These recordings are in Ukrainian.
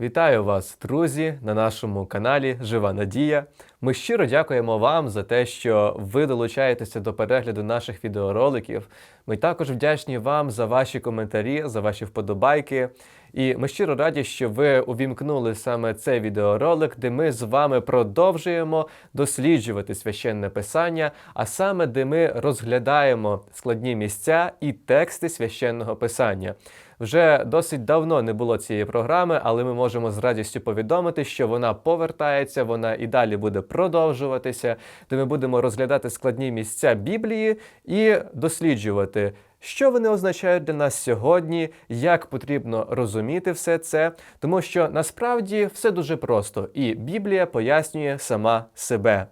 Вітаю вас, друзі, на нашому каналі Жива Надія. Ми щиро дякуємо вам за те, що ви долучаєтеся до перегляду наших відеороликів. Ми також вдячні вам за ваші коментарі, за ваші вподобайки. І ми щиро раді, що ви увімкнули саме цей відеоролик, де ми з вами продовжуємо досліджувати священне писання, а саме де ми розглядаємо складні місця і тексти священного писання. Вже досить давно не було цієї програми, але ми можемо з радістю повідомити, що вона повертається, вона і далі буде продовжуватися, де ми будемо розглядати складні місця Біблії і досліджувати. Що вони означають для нас сьогодні, як потрібно розуміти все це, тому що насправді все дуже просто, і Біблія пояснює сама себе.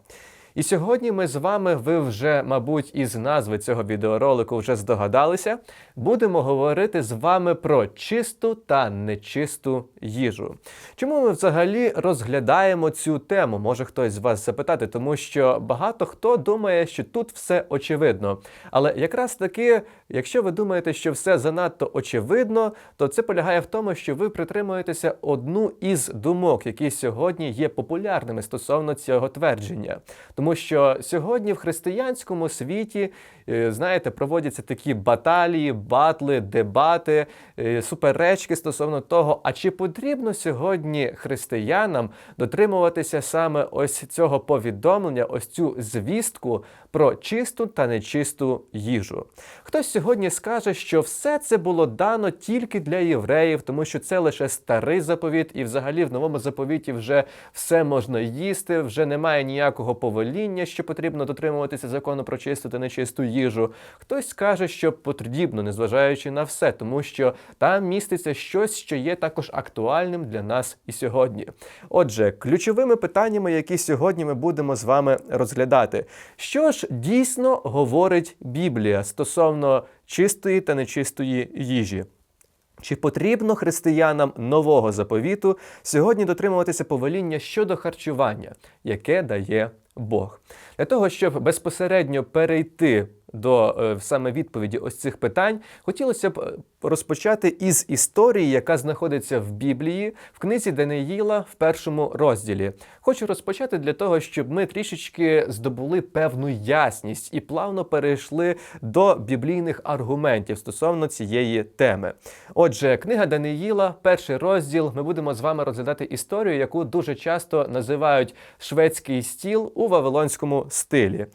І сьогодні ми з вами, ви вже, мабуть, із назви цього відеоролику вже здогадалися, будемо говорити з вами про чисту та нечисту їжу. Чому ми взагалі розглядаємо цю тему? Може хтось з вас запитати, тому що багато хто думає, що тут все очевидно. Але якраз таки, якщо ви думаєте, що все занадто очевидно, то це полягає в тому, що ви притримуєтеся одну із думок, які сьогодні є популярними стосовно цього твердження. Тому що сьогодні в християнському світі, е, знаєте, проводяться такі баталії, батли, дебати, е, суперечки стосовно того, а чи потрібно сьогодні християнам дотримуватися саме ось цього повідомлення, ось цю звістку про чисту та нечисту їжу. Хтось сьогодні скаже, що все це було дано тільки для євреїв, тому що це лише старий заповіт, і взагалі в новому заповіті вже все можна їсти, вже немає ніякого повеління, що потрібно дотримуватися закону про чисту та нечисту їжу. Хтось скаже, що потрібно, незважаючи на все, тому що там міститься щось, що є також актуальним для нас і сьогодні. Отже, ключовими питаннями, які сьогодні ми будемо з вами розглядати, що ж дійсно говорить Біблія стосовно чистої та нечистої їжі. Чи потрібно християнам нового заповіту сьогодні дотримуватися повеління щодо харчування, яке дає Бог? Для того, щоб безпосередньо перейти до е, саме відповіді ось цих питань, хотілося б е, розпочати із історії, яка знаходиться в Біблії, в книзі Даниїла в першому розділі. Хочу розпочати для того, щоб ми трішечки здобули певну ясність і плавно перейшли до біблійних аргументів стосовно цієї теми. Отже, книга Даниїла, перший розділ, ми будемо з вами розглядати історію, яку дуже часто називають шведський стіл у вавилонському стилі.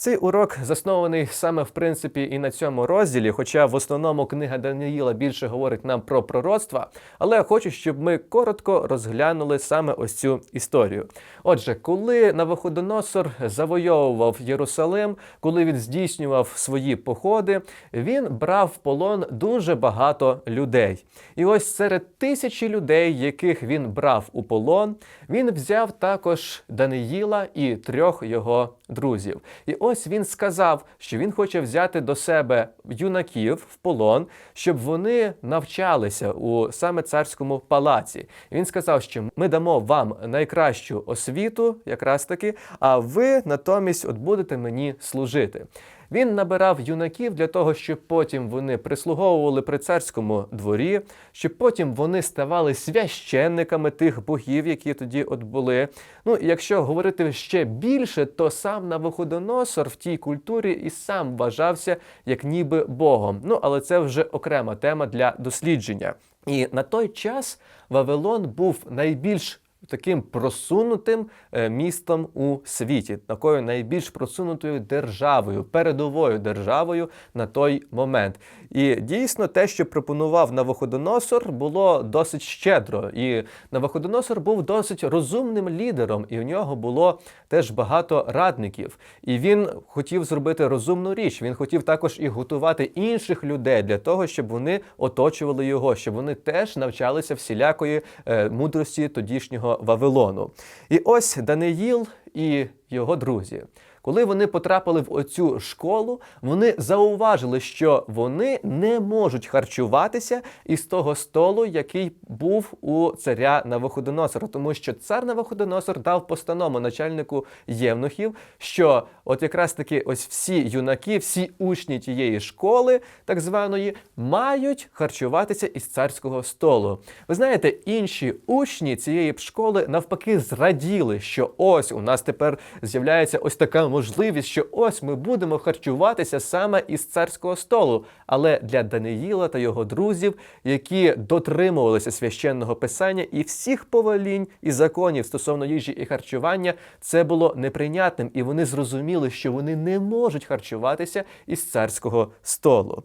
Цей урок заснований саме в принципі і на цьому розділі, хоча в основному книга Даниїла більше говорить нам про пророцтва, але я хочу, щоб ми коротко розглянули саме ось цю історію. Отже, коли Навуходоносор завойовував Єрусалим, коли він здійснював свої походи, він брав в полон дуже багато людей. І ось серед тисячі людей, яких він брав у полон, він взяв також Даниїла і трьох його друзів. І ось він сказав, що він хоче взяти до себе юнаків в полон, щоб вони навчалися у саме царському палаці. І він сказав, що ми дамо вам найкращу освіту, якраз таки, а ви натомість от будете мені служити. Він набирав юнаків для того, щоб потім вони прислуговували при царському дворі, щоб потім вони ставали священниками тих богів, які тоді от були. Ну, якщо говорити ще більше, то сам Навуходоносор в тій культурі і сам вважався як ніби Богом. Ну, але це вже окрема тема для дослідження. І на той час Вавилон був найбільш таким просунутим е, містом у світі, такою найбільш просунутою державою, передовою державою на той момент. І дійсно те, що пропонував Навуходоносор, було досить щедро. І Навуходоносор був досить розумним лідером, і у нього було теж багато радників. І він хотів зробити розумну річ. Він хотів також і готувати інших людей для того, щоб вони оточували його, щоб вони теж навчалися всілякої е, мудрості тодішнього Вавилону. І ось Даниїл і його друзі. Коли вони потрапили в оцю школу, вони зауважили, що вони не можуть харчуватися із того столу, який був у царя Навуходоносора, тому що цар Навуходоносор дав постанову начальнику євнухів, що от якраз таки ось всі юнаки, всі учні тієї школи, так званої, мають харчуватися із царського столу. Ви знаєте, інші учні цієї школи навпаки зраділи, що ось у нас тепер з'являється ось така можливість, що ось ми будемо харчуватися саме із царського столу. Але для Даниїла та його друзів, які дотримувалися священного писання і всіх повелінь і законів стосовно їжі і харчування, це було неприйнятним, і вони зрозуміли, що вони не можуть харчуватися із царського столу.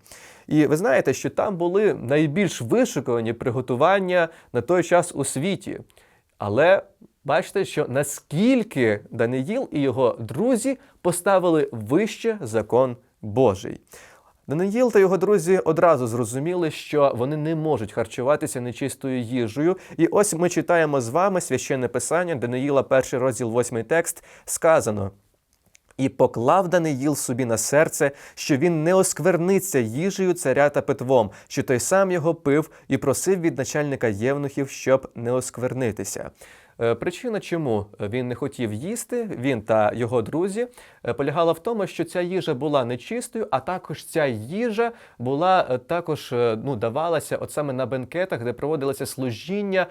І ви знаєте, що там були найбільш вишукувані приготування на той час у світі. Але бачите, що наскільки Даниїл і його друзі поставили вище закон Божий. Даниїл та його друзі одразу зрозуміли, що вони не можуть харчуватися нечистою їжею. І ось ми читаємо з вами священне писання Даниїла, перший розділ, восьмий текст, сказано. І поклав Даниїл собі на серце, що він не оскверниться їжею царя та питвом, що той сам його пив, і просив від начальника євнухів, щоб не осквернитися. Е, Причина, чому він не хотів їсти, він та його друзі, е, полягала в тому, що ця їжа була нечистою, а також ця їжа була е, також ну, давалася от саме на бенкетах, де проводилося служіння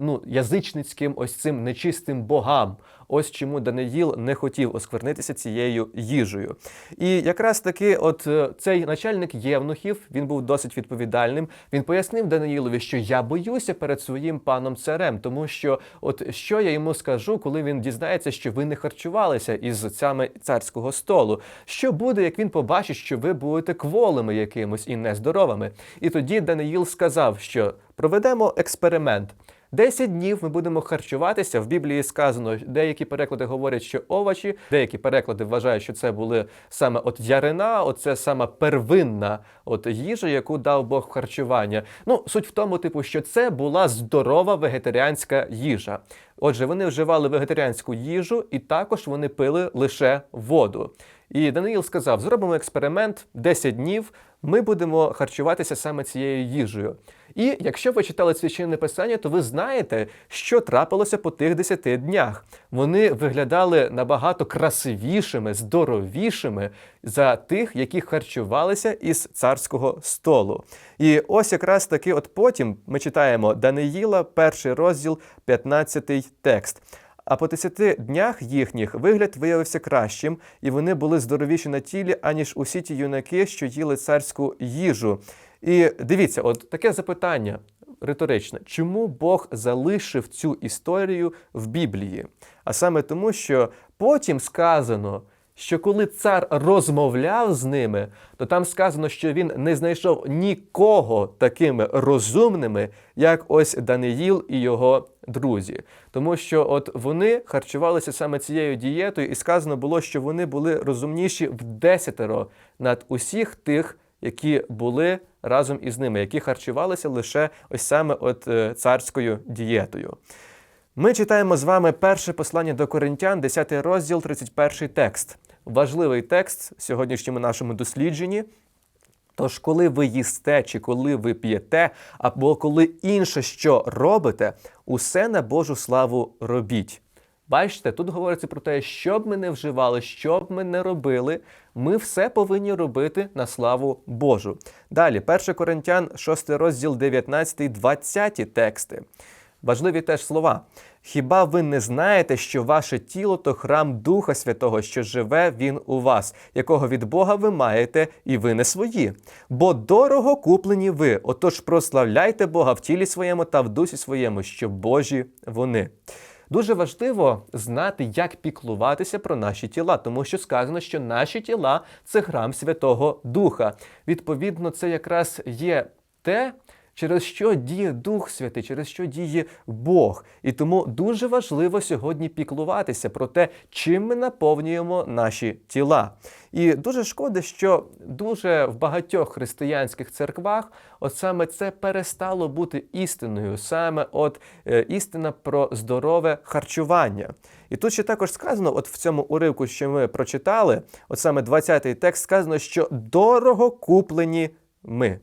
ну, язичницьким ось цим нечистим богам. Ось чому Даниїл не хотів осквернитися цією їжею. І якраз таки, от е, цей начальник євнухів, він був досить відповідальним. Він пояснив Даниїлові, що я боюся перед своїм паном царем, тому що от що я йому скажу, коли він дізнається, що ви не харчувалися із саме царського столу. Що буде, як він побачить, що ви будете кволими якимось і нездоровими? І тоді Даниїл сказав, що проведемо експеримент. Десять днів ми будемо харчуватися. В Біблії сказано, деякі переклади говорять, що овочі, деякі переклади вважають, що це були саме от ярина, оце саме первинна от їжа, яку дав Бог в харчування. Ну, суть в тому, типу, що це була здорова вегетаріанська їжа. Отже, вони вживали вегетаріанську їжу і також вони пили лише воду. І Даниїл сказав: зробимо експеримент 10 днів. Ми будемо харчуватися саме цією їжею. І якщо ви читали священне писання, то ви знаєте, що трапилося по тих 10 днях. Вони виглядали набагато красивішими, здоровішими за тих, які харчувалися із царського столу. І ось якраз таки, от потім ми читаємо Даниїла, перший розділ, 15 текст. А по десяти днях їхніх вигляд виявився кращим, і вони були здоровіші на тілі, аніж усі ті юнаки, що їли царську їжу. І дивіться, от таке запитання риторичне: чому Бог залишив цю історію в Біблії? А саме тому, що потім сказано. Що коли цар розмовляв з ними, то там сказано, що він не знайшов нікого такими розумними, як ось Даниїл і його друзі. Тому що от вони харчувалися саме цією дієтою, і сказано було, що вони були розумніші в десятеро над усіх тих, які були разом із ними, які харчувалися лише ось саме от е, царською дієтою. Ми читаємо з вами перше послання до Коринтян, 10 розділ, 31 текст. Важливий текст в сьогоднішньому нашому дослідженні. Тож, коли ви їсте, чи коли ви п'єте, або коли інше що робите, усе на Божу славу робіть. Бачите, тут говориться про те, що б ми не вживали, що б ми не робили, ми все повинні робити на славу Божу. Далі, 1 Коринтян, 6 розділ, 19, 20 тексти. Важливі теж слова. Хіба ви не знаєте, що ваше тіло то храм Духа Святого, що живе він у вас, якого від Бога ви маєте, і ви не свої? Бо дорого куплені ви. Отож прославляйте Бога в тілі своєму та в дусі своєму, що Божі вони. Дуже важливо знати, як піклуватися про наші тіла, тому що сказано, що наші тіла це храм Святого Духа. Відповідно, це якраз є те, через що діє Дух Святий, через що діє Бог. І тому дуже важливо сьогодні піклуватися про те, чим ми наповнюємо наші тіла. І дуже шкода, що дуже в багатьох християнських церквах от саме це перестало бути істиною, саме от е, істина про здорове харчування. І тут ще також сказано, от в цьому уривку, що ми прочитали, от саме 20-й текст сказано, що дорого куплені ми.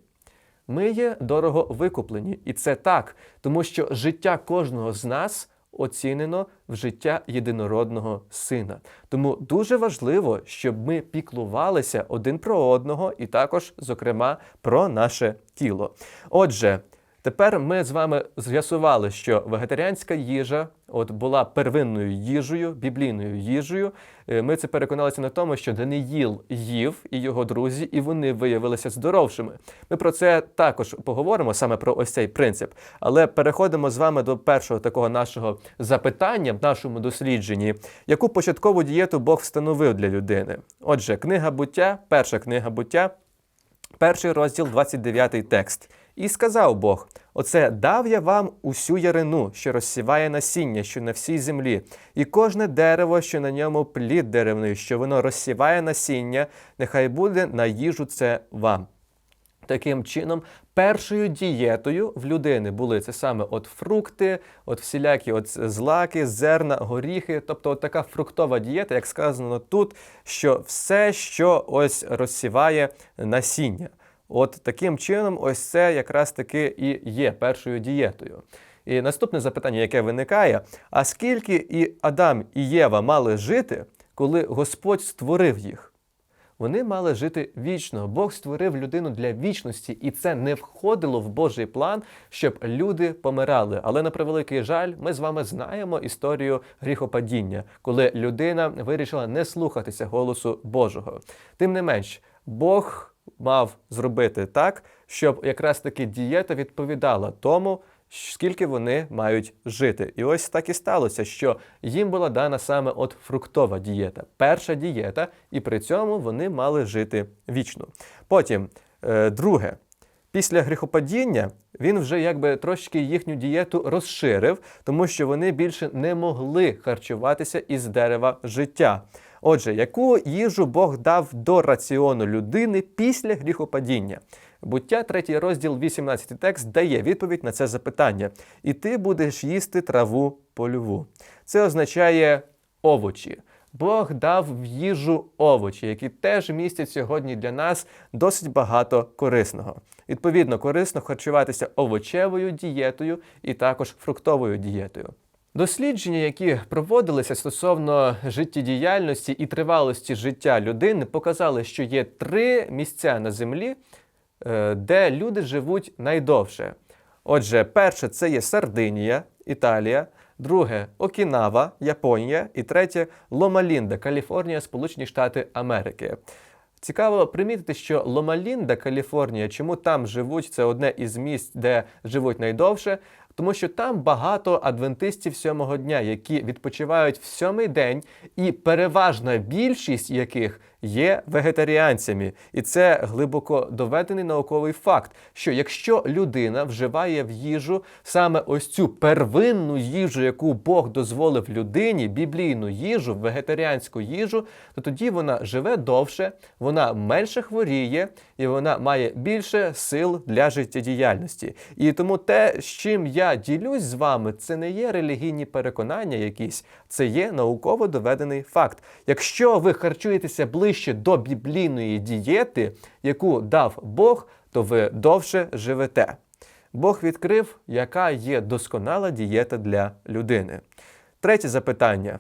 Ми є дорого викуплені, і це так, тому що життя кожного з нас оцінено в життя єдинородного сина. Тому дуже важливо, щоб ми піклувалися один про одного і також, зокрема, про наше тіло. Отже. Тепер ми з вами з'ясували, що вегетаріанська їжа от була первинною їжею, біблійною їжею. Е, Ми це переконалися на тому, що Даниїл їв і його друзі, і вони виявилися здоровшими. Ми про це також поговоримо саме про ось цей принцип. Але переходимо з вами до першого такого нашого запитання в нашому дослідженні, яку початкову дієту Бог встановив для людини. Отже, книга буття, перша книга буття, перший розділ, 29 текст. І сказав Бог: Оце дав я вам усю ярину, що розсіває насіння, що на всій землі, і кожне дерево, що на ньому плід деревний, що воно розсіває насіння, нехай буде на їжу це вам. Таким чином, першою дієтою в людини були це саме от фрукти, от всілякі от злаки, зерна, горіхи, тобто от така фруктова дієта, як сказано тут, що все, що ось розсіває насіння. От таким чином, ось це якраз таки і є першою дієтою. І наступне запитання, яке виникає: а скільки і Адам і Єва мали жити, коли Господь створив їх? Вони мали жити вічно. Бог створив людину для вічності, і це не входило в Божий план, щоб люди помирали. Але на превеликий жаль, ми з вами знаємо історію гріхопадіння, коли людина вирішила не слухатися голосу Божого. Тим не менш, Бог мав зробити так, щоб якраз таки дієта відповідала тому, скільки вони мають жити. І ось так і сталося, що їм була дана саме от фруктова дієта, перша дієта, і при цьому вони мали жити вічно. Потім, е, друге. Після гріхопадіння він вже якби трошки їхню дієту розширив, тому що вони більше не могли харчуватися із дерева життя. Отже, яку їжу Бог дав до раціону людини після гріхопадіння? Буття, 3 розділ, 18 текст дає відповідь на це запитання. І ти будеш їсти траву польову. Це означає овочі. Бог дав в їжу овочі, які теж містять сьогодні для нас досить багато корисного. Відповідно, корисно харчуватися овочевою дієтою і також фруктовою дієтою. Дослідження, які проводилися стосовно життєдіяльності і тривалості життя людини, показали, що є три місця на землі, е, де люди живуть найдовше. Отже, перше це є Сардинія, Італія, друге Окінава, Японія і третє Ломалінда, Каліфорнія, Сполучені Штати Америки. Цікаво примітити, що Ломалінда, Каліфорнія, чому там живуть, це одне із місць, де живуть найдовше, тому що там багато адвентистів сьомого дня, які відпочивають в сьомий день, і переважна більшість яких є вегетаріанцями. І це глибоко доведений науковий факт, що якщо людина вживає в їжу саме ось цю первинну їжу, яку Бог дозволив людині, біблійну їжу, вегетаріанську їжу, то тоді вона живе довше, вона менше хворіє і вона має більше сил для життєдіяльності. І тому те, з чим я ділюсь з вами, це не є релігійні переконання якісь, це є науково доведений факт. Якщо ви харчуєтеся ближче до біблійної дієти, яку дав Бог, то ви довше живете. Бог відкрив, яка є досконала дієта для людини. Третє запитання.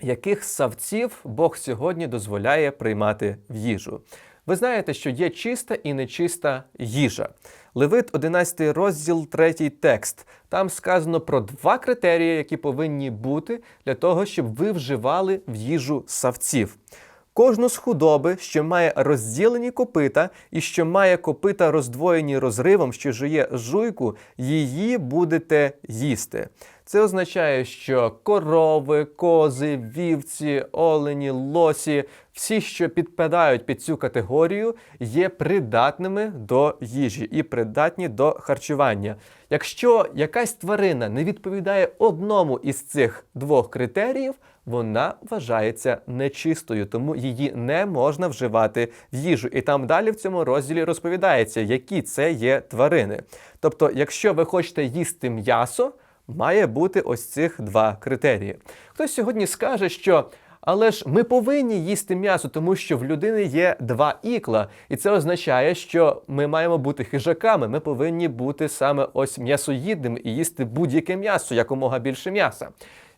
Яких савців Бог сьогодні дозволяє приймати в їжу? Ви знаєте, що є чиста і нечиста їжа. Левит, 11 розділ, 3 текст. Там сказано про два критерії, які повинні бути для того, щоб ви вживали в їжу савців. Кожну з худоби, що має розділені копита, і що має копита роздвоєні розривом, що жує жуйку, її будете їсти. Це означає, що корови, кози, вівці, олені, лосі, всі, що підпадають під цю категорію, є придатними до їжі і придатні до харчування. Якщо якась тварина не відповідає одному із цих двох критеріїв, вона вважається нечистою, тому її не можна вживати в їжу. І там далі в цьому розділі розповідається, які це є тварини. Тобто, якщо ви хочете їсти м'ясо, має бути ось цих два критерії. Хтось сьогодні скаже, що але ж ми повинні їсти м'ясо, тому що в людини є два ікла, і це означає, що ми маємо бути хижаками. Ми повинні бути саме ось м'ясоїдними і їсти будь-яке м'ясо, якомога більше м'яса.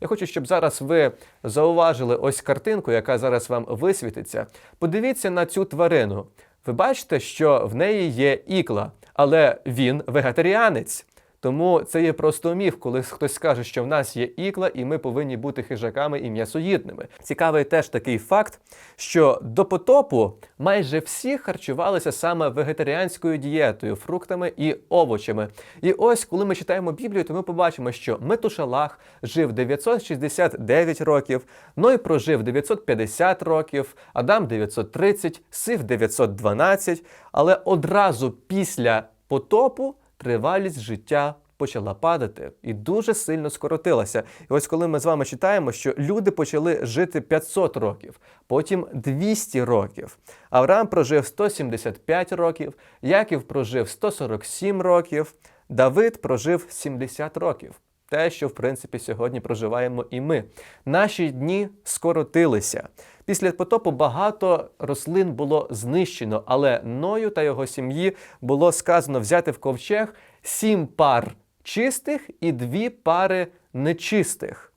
Я хочу, щоб зараз ви зауважили ось картинку, яка зараз вам висвітиться. Подивіться на цю тварину. Ви бачите, що в неї є ікла, але він вегетаріанець. Тому це є просто міф, коли хтось скаже, що в нас є ікла, і ми повинні бути хижаками і м'ясоїдними. Цікавий теж такий факт, що до потопу майже всі харчувалися саме вегетаріанською дієтою, фруктами і овочами. І ось, коли ми читаємо Біблію, то ми побачимо, що Метушалах жив 969 років, Ной прожив 950 років, Адам 930, Сив 912, але одразу після потопу тривалість життя почала падати і дуже сильно скоротилася. І ось коли ми з вами читаємо, що люди почали жити 500 років, потім 200 років. Авраам прожив 175 років, Яків прожив 147 років, Давид прожив 70 років. Те, що в принципі сьогодні проживаємо і ми. Наші дні скоротилися. Після потопу багато рослин було знищено, але Ною та його сім'ї було сказано взяти в ковчег сім пар чистих і дві пари нечистих.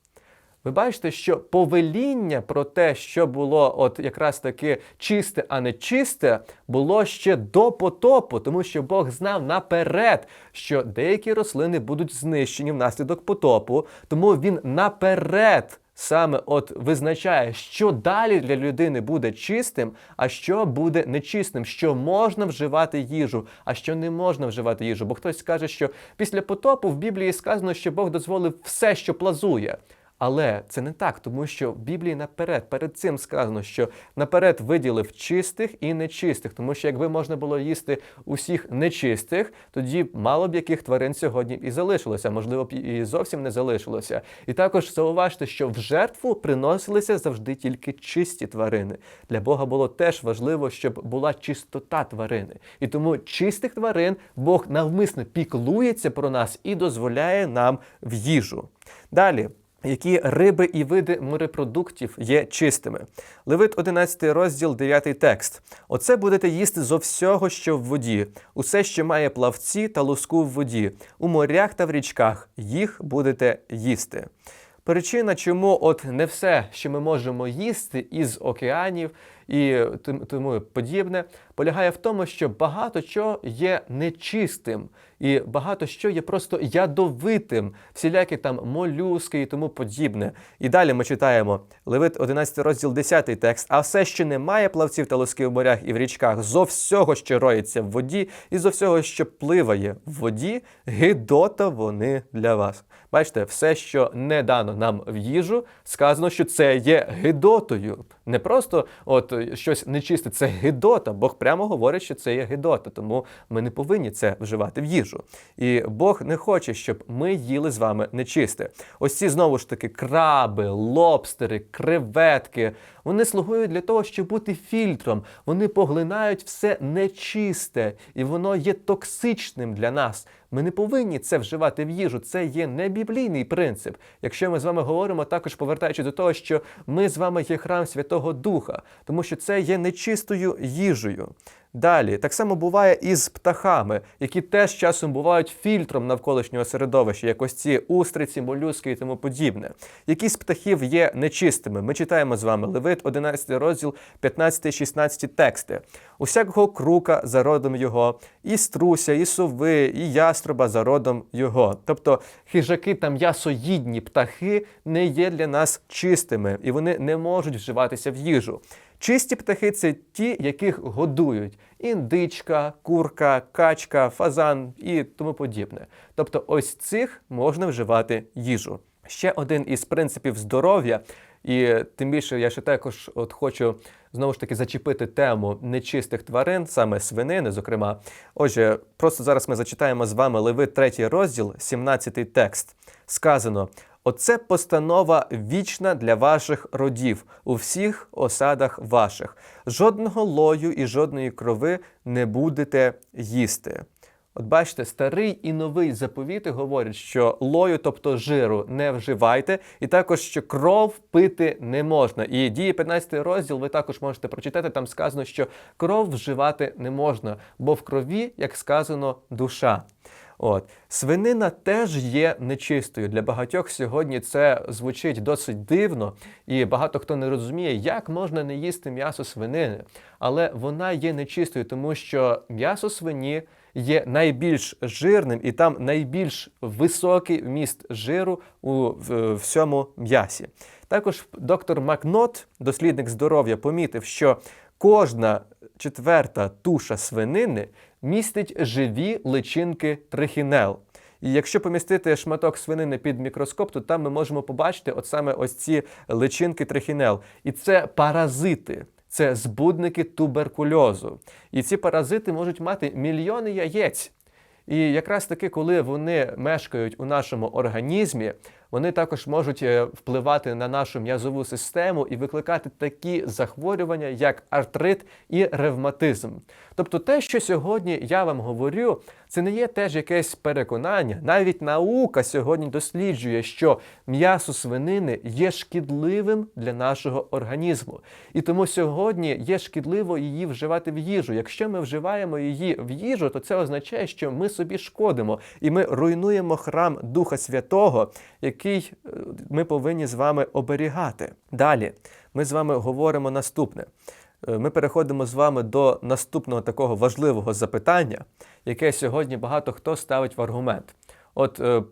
Ви бачите, що повеління про те, що було от якраз таки чисте, а не чисте, було ще до потопу, тому що Бог знав наперед, що деякі рослини будуть знищені внаслідок потопу, тому він наперед. Саме от визначає, що далі для людини буде чистим, а що буде нечистим, що можна вживати їжу, а що не можна вживати їжу. Бо хтось скаже, що після потопу в Біблії сказано, що Бог дозволив все, що плазує. Але це не так, тому що в Біблії наперед, перед цим сказано, що наперед виділив чистих і нечистих, тому що якби можна було їсти усіх нечистих, тоді мало б яких тварин сьогодні і залишилося, можливо, б і зовсім не залишилося. І також зауважте, що в жертву приносилися завжди тільки чисті тварини. Для Бога було теж важливо, щоб була чистота тварини. І тому чистих тварин Бог навмисно піклується про нас і дозволяє нам в їжу. Далі які риби і види морепродуктів є чистими. Левит 11 розділ, 9 текст. Оце будете їсти зо всього, що в воді, усе, що має плавці та луску в воді, у морях та в річках їх будете їсти. Причина, чому от не все, що ми можемо їсти із океанів і тому подібне, полягає в тому, що багато чого є нечистим, і багато що є просто ядовитим, всілякі там молюски і тому подібне. І далі ми читаємо Левит 11 розділ 10 текст. А все, що не має плавців та лоски в морях і в річках, зо всього, що роється в воді, і зо всього, що пливає в воді, гидота вони для вас. Бачите, все, що не дано нам в їжу, сказано, що це є гидотою. Не просто от щось нечисте, це гидота. Бог прямо говорить, що це є гидота, тому ми не повинні це вживати в їжу. І Бог не хоче, щоб ми їли з вами нечисте. Ось ці знову ж таки краби, лобстери, креветки. Вони слугують для того, щоб бути фільтром. Вони поглинають все нечисте, і воно є токсичним для нас. Ми не повинні це вживати в їжу. Це є не біблійний принцип. Якщо ми з вами говоримо, також повертаючись до того, що ми з вами є храм Святого Духа, тому що це є нечистою їжею. Далі, так само буває і з птахами, які теж часом бувають фільтром навколишнього середовища, як ось ці устриці, молюски і тому подібне. Якісь птахів є нечистими. Ми читаємо з вами Левит, 11 розділ, 15-16 тексти. Усякого крука за родом його, і струся, і сови, і яструба за родом його. Тобто хижаки та м'ясоїдні птахи не є для нас чистими, і вони не можуть вживатися в їжу. Чисті птахи це ті, яких годують: індичка, курка, качка, фазан і тому подібне. Тобто, ось цих можна вживати їжу. Ще один із принципів здоров'я, і тим більше я ще також от хочу знову ж таки зачепити тему нечистих тварин, саме свинини, зокрема. Отже, просто зараз ми зачитаємо з вами Левит 3 розділ, 17 текст. Сказано: Оце постанова вічна для ваших родів у всіх осадах ваших. Жодного лою і жодної крови не будете їсти. От бачите, старий і новий заповіти говорять, що лою, тобто жиру, не вживайте, і також що кров пити не можна. І діє 15 розділ, ви також можете прочитати. Там сказано, що кров вживати не можна, бо в крові, як сказано, душа. От свинина теж є нечистою. Для багатьох сьогодні це звучить досить дивно, і багато хто не розуміє, як можна не їсти м'ясо свинини. Але вона є нечистою, тому що м'ясо свині є найбільш жирним і там найбільш високий вміст жиру у всьому м'ясі. Також доктор Макнот, дослідник здоров'я, помітив, що кожна четверта туша свинини містить живі личинки трихінел. І якщо помістити шматок свинини під мікроскоп, то там ми можемо побачити от саме ось ці личинки трихінел. І це паразити, це збудники туберкульозу. І ці паразити можуть мати мільйони яєць. І якраз таки, коли вони мешкають у нашому організмі, вони також можуть е, впливати на нашу м'язову систему і викликати такі захворювання, як артрит і ревматизм. Тобто, те, що сьогодні я вам говорю, це не є теж якесь переконання. Навіть наука сьогодні досліджує, що м'ясо свинини є шкідливим для нашого організму. І тому сьогодні є шкідливо її вживати в їжу. Якщо ми вживаємо її в їжу, то це означає, що ми собі шкодимо і ми руйнуємо храм Духа Святого, який е, ми повинні з вами оберігати. Далі ми з вами говоримо наступне. Е, Ми переходимо з вами до наступного такого важливого запитання, яке сьогодні багато хто ставить в аргумент. От е,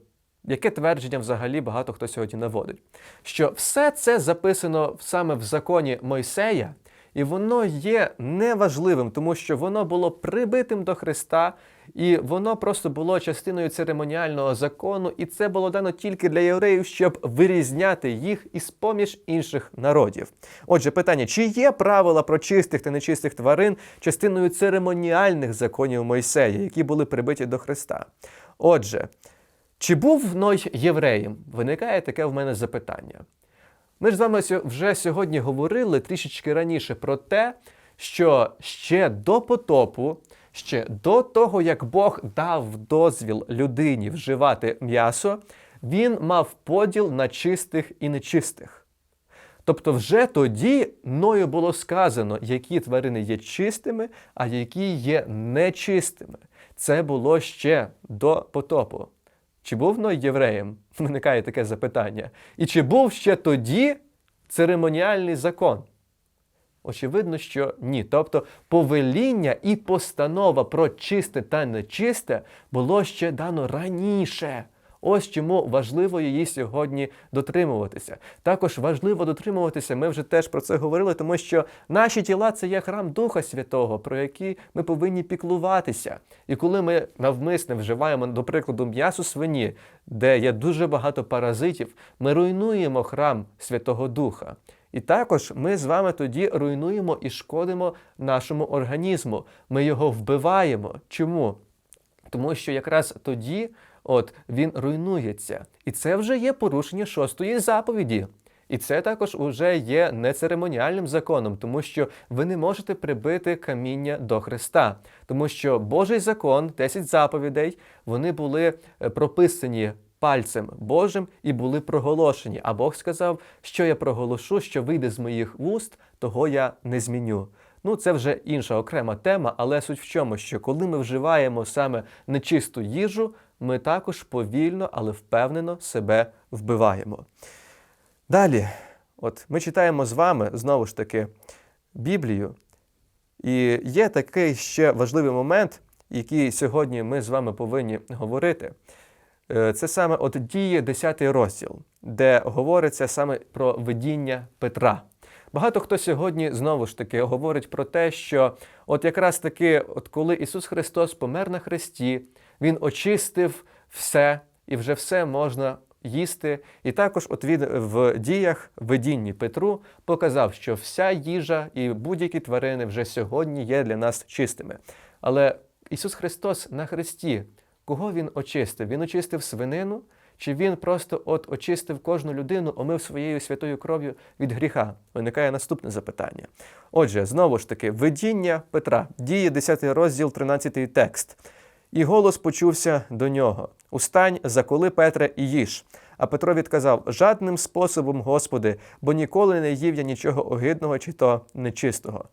яке твердження взагалі багато хто сьогодні наводить? Що все це записано саме в законі Мойсея, і воно є неважливим, тому що воно було прибитим до Христа, і воно просто було частиною церемоніального закону, і це було дано тільки для євреїв, щоб вирізняти їх із поміж інших народів. Отже, питання: чи є правила про чистих та нечистих тварин частиною церемоніальних законів Мойсея, які були прибиті до Христа? Отже, чи був Ной євреєм? Виникає таке в мене запитання. Ми ж з вами вже сьогодні говорили трішечки раніше про те, що ще до потопу, ще до того, як Бог дав дозвіл людині вживати м'ясо, він мав поділ на чистих і нечистих. Тобто, вже тоді Ною було сказано, які тварини є чистими, а які є нечистими. Це було ще до потопу. Чи був Ной євреєм? Виникає таке запитання. І чи був ще тоді церемоніальний закон? Очевидно, що ні. Тобто повеління і постанова про чисте та нечисте було ще дано раніше. Ось чому важливо її сьогодні дотримуватися. Також важливо дотримуватися, ми вже теж про це говорили, тому що наші тіла це є храм Духа Святого, про який ми повинні піклуватися. І коли ми навмисне вживаємо, до прикладу, м'ясо свині, де є дуже багато паразитів, ми руйнуємо храм Святого Духа. І також ми з вами тоді руйнуємо і шкодимо нашому організму. Ми його вбиваємо. Чому? Тому що якраз тоді от, він руйнується. І це вже є порушення шостої заповіді. І це також вже є нецеремоніальним законом, тому що ви не можете прибити каміння до Христа. Тому що Божий закон, 10 заповідей, вони були е, прописані пальцем Божим і були проголошені. А Бог сказав, що я проголошу, що вийде з моїх вуст, того я не зміню. Ну, це вже інша окрема тема, але суть в чому, що коли ми вживаємо саме нечисту їжу, ми також повільно, але впевнено себе вбиваємо. Далі, от ми читаємо з вами знову ж таки Біблію, і є такий ще важливий момент, який сьогодні ми з вами повинні говорити. Е, Це саме от діє 10 розділ, де говориться саме про видіння Петра. Багато хто сьогодні знову ж таки говорить про те, що от якраз таки, от коли Ісус Христос помер на хресті, Він очистив все, і вже все можна їсти. І також от він в діях видінні Петру показав, що вся їжа і будь-які тварини вже сьогодні є для нас чистими. Але Ісус Христос на хресті, кого Він очистив? Він очистив свинину. Чи він просто от очистив кожну людину, омив своєю святою кров'ю від гріха? Виникає наступне запитання. Отже, знову ж таки, видіння Петра, діє 10 розділ, 13 текст. І голос почувся до нього: Устань, заколи Петре і їж. А Петро відказав: Жадним способом, Господи, бо ніколи не їв я нічого огидного чи то нечистого.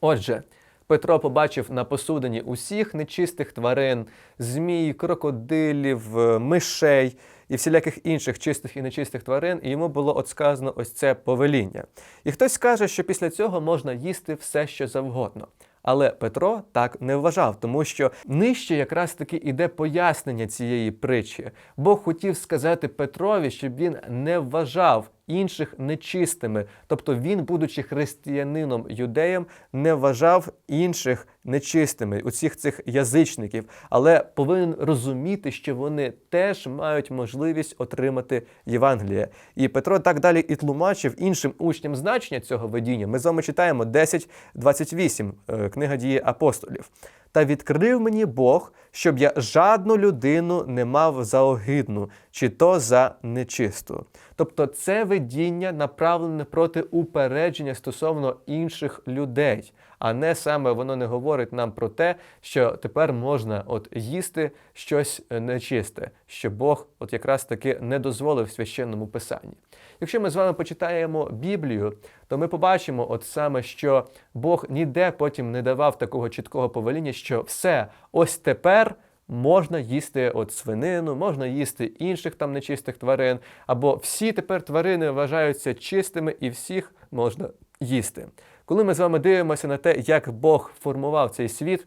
Отже, Петро побачив на посудині усіх нечистих тварин, змій, крокодилів, е, мишей і всіляких інших чистих і нечистих тварин, і йому було от сказано ось це повеління. І хтось скаже, що після цього можна їсти все, що завгодно. Але Петро так не вважав, тому що нижче якраз таки іде пояснення цієї притчі. Бог хотів сказати Петрові, щоб він не вважав інших нечистими. Тобто він, будучи християнином юдеєм, не вважав інших нечистими, усіх цих язичників, але повинен розуміти, що вони теж мають можливість отримати Євангеліє. І Петро так далі і тлумачив іншим учням значення цього видіння. Ми з вами читаємо 10.28, е, книга дії апостолів. Та відкрив мені Бог, щоб я жадну людину не мав за огидну, чи то за нечисту. Тобто це видіння направлене проти упередження стосовно інших людей, а не саме воно не говорить нам про те, що тепер можна от їсти щось нечисте, що Бог от якраз таки не дозволив в священному писанні. Якщо ми з вами почитаємо Біблію, то ми побачимо, от саме, що Бог ніде потім не давав такого чіткого повеління, що все ось тепер. Можна їсти от свинину, можна їсти інших там нечистих тварин, або всі тепер тварини вважаються чистими і всіх можна їсти. Коли ми з вами дивимося на те, як Бог формував цей світ,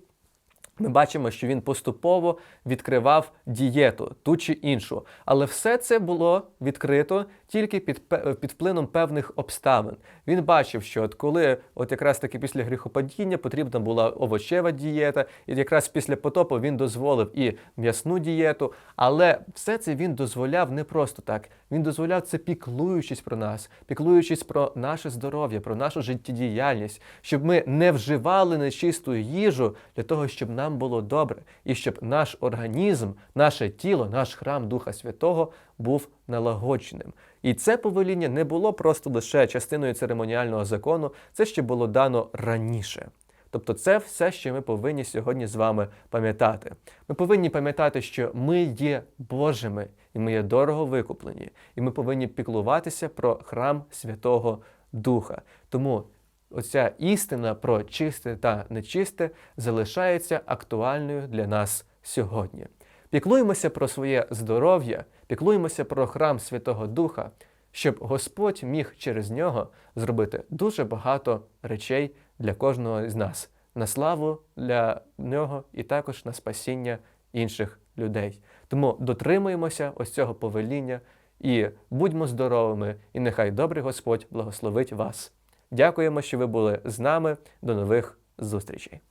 ми бачимо, що він поступово відкривав дієту, ту чи іншу. Але все це було відкрито тільки під під вплином певних обставин. Він бачив, що от коли, от якраз таки після гріхопадіння, потрібна була овочева дієта, і якраз після потопу він дозволив і м'ясну дієту. Але все це він дозволяв не просто так. Він дозволяв це піклуючись про нас, піклуючись про наше здоров'я, про нашу життєдіяльність, щоб ми не вживали нечисту їжу для того, щоб нам було добре, і щоб наш організм, наше тіло, наш храм Духа Святого був налагодженим. І це повеління не було просто лише частиною церемоніального закону, це ще було дано раніше. Тобто це все, що ми повинні сьогодні з вами пам'ятати. Ми повинні пам'ятати, що ми є Божими і ми є дорого викуплені, і ми повинні піклуватися про храм Святого Духа. Тому оця істина про чисте та нечисте залишається актуальною для нас сьогодні. Піклуємося про своє здоров'я, піклуємося про храм Святого Духа, щоб Господь міг через нього зробити дуже багато речей для кожного з нас, на славу для нього і також на спасіння інших людей. Тому дотримуємося ось цього повеління і будьмо здоровими, і нехай добрий Господь благословить вас. Дякуємо, що ви були з нами. До нових зустрічей!